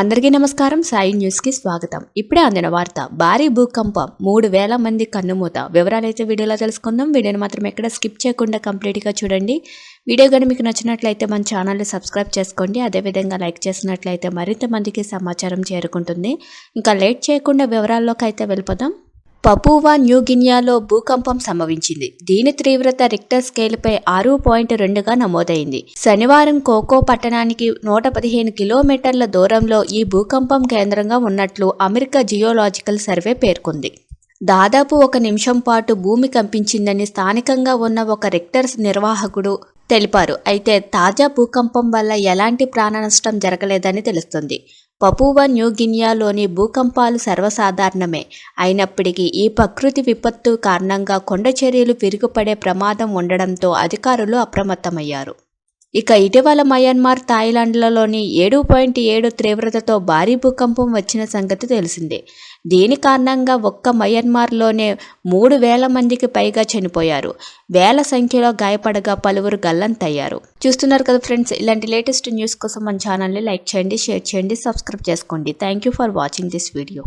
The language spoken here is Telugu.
అందరికీ నమస్కారం. సాయి న్యూస్కి స్వాగతం. ఇప్పుడే అందిన వార్త భారీ భూకంపం మూడు వేల మంది కన్నుమూత. వివరాలైతే వీడియోలో తెలుసుకుందాం. వీడియోని మాత్రం ఎక్కడ స్కిప్ చేయకుండా కంప్లీట్గా చూడండి. వీడియో కానీ మీకు నచ్చినట్లయితే మన ఛానల్ని సబ్స్క్రైబ్ చేసుకోండి. అదేవిధంగా లైక్ చేసినట్లయితే మరింత మందికి సమాచారం చేరుకుంటుంది. ఇంకా లేట్ చేయకుండా వివరాల్లోకి అయితే వెళ్ళిపోదాం. పపూవా న్యూగినియాలో భూకంపం సంభవించింది. దీని తీవ్రత రిక్టర్ స్కేల్పై ఆరు పాయింట్ రెండుగా నమోదైంది. శనివారం కోకో పట్టణానికి నూట పదిహేను కిలోమీటర్ల దూరంలో ఈ భూకంపం కేంద్రంగా ఉన్నట్లు అమెరికా జియోలాజికల్ సర్వే పేర్కొంది. దాదాపు ఒక నిమిషం పాటు భూమి కంపించిందని స్థానికంగా ఉన్న ఒక రెక్టర్స్ నిర్వాహకుడు తెలిపారు. అయితే తాజా భూకంపం వల్ల ఎలాంటి ప్రాణ నష్టం జరగలేదని తెలుస్తుంది. పపూవా న్యూగినియాలోని భూకంపాలు సర్వసాధారణమే. అయినప్పటికీ ఈ ప్రకృతి విపత్తు కారణంగా కొండ చర్యలు విరుగుపడే ప్రమాదం ఉండడంతో అధికారులు అప్రమత్తమయ్యారు. ఇక ఇటీవల మయన్మార్ థాయిలాండ్లలోని ఏడు పాయింట్ ఏడు తీవ్రతతో భారీ భూకంపం వచ్చిన సంగతి తెలిసిందే. దీని కారణంగా ఒక్క మయన్మార్లోనే మూడు వేల మందికి పైగా చనిపోయారు. వేల సంఖ్యలో గాయపడగా పలువురు గల్లంతయ్యారు. చూస్తున్నారు కదా ఫ్రెండ్స్ ఇలాంటి లేటెస్ట్ న్యూస్ కోసం మన ఛానల్ని లైక్ చేయండి షేర్ చేయండి సబ్స్క్రైబ్ చేసుకోండి. Thank you for watching this video